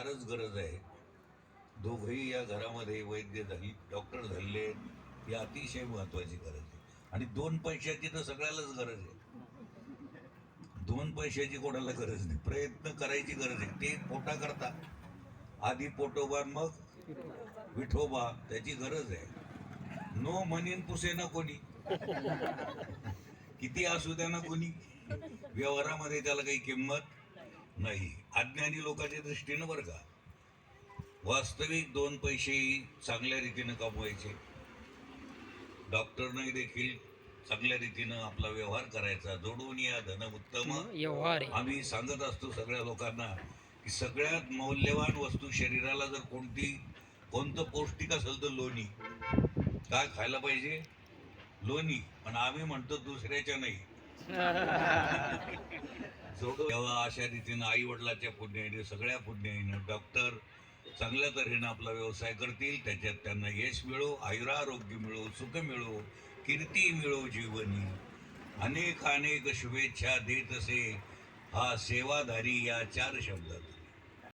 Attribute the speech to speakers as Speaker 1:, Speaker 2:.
Speaker 1: फारच गरज आहे. दोघंही या घरामध्ये वैद्य झाली डॉक्टर झाले ही अतिशय महत्वाची गरज आहे. आणि दोन पैशाची तर सगळ्यालाच गरज आहे. दोन पैशाची कोणाला गरज नाही. प्रयत्न करायची गरज आहे. ते पोटा करता. आधी पोटोबा मग विठोबा. त्याची गरज आहे. नो म्हणीन पुसे ना कोणी. किती असू द्या ना कोणी. व्यवहारामध्ये त्याला काही किंमत नाही. अज्ञानी लोकांच्या दृष्टीनं बरं का? वास्तविक दोन पैसे चांगल्या रीतीनं कमवायचे. डॉक्टरने देखील चांगल्या रीतीनं आपला व्यवहार करायचा. जोडून या धन उत्तम आम्ही सांगत असतो सगळ्या लोकांना की सगळ्यात मौल्यवान वस्तू शरीराला जर कोणती कोणतं पौष्टिक असेल तर लोणी. काय खायला पाहिजे? लोणी. पण आम्ही म्हणतो दुसऱ्याच्या नाही. तेव्हा अशा रीतीनं आई वडिलाच्या पुण्याने सगळ्या पुण्याने डॉक्टर चांगल्या तऱ्हेनं आपला व्यवसाय करतील त्याच्यात त्यांना यश मिळो आयुरारोग्य मिळो सुख मिळो कीर्ती मिळो जीवनी. अनेक अनेक शुभेच्छा देत असे हा सेवाधारी या चार शब्दात.